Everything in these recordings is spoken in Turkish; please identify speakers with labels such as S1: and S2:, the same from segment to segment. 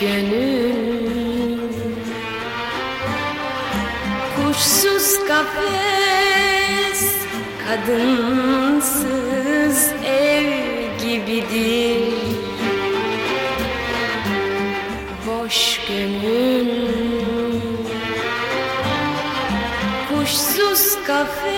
S1: gönül. Kuşsuz kafes Kadınsız ev gibidir. Boş gönül. Kuşsuz kafes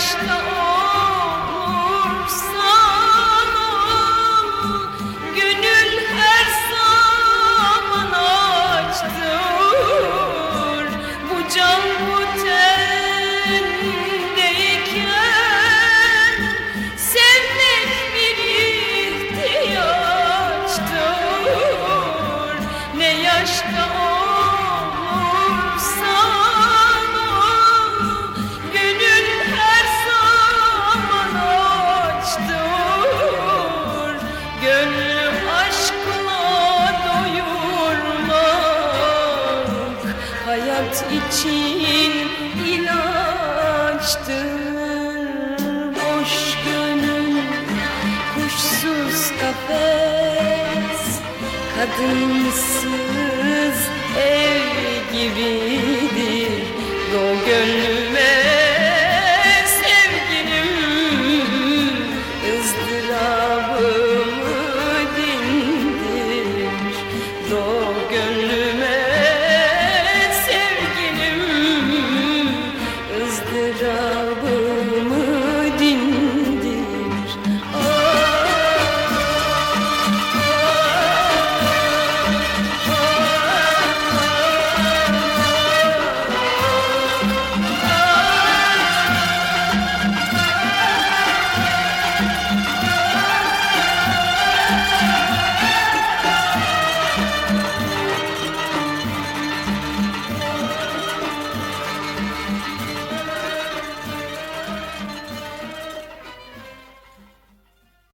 S1: Krishna Hasret için ilaçtır Boş gönül kuşsuz kafes Kadınsız ev gibi.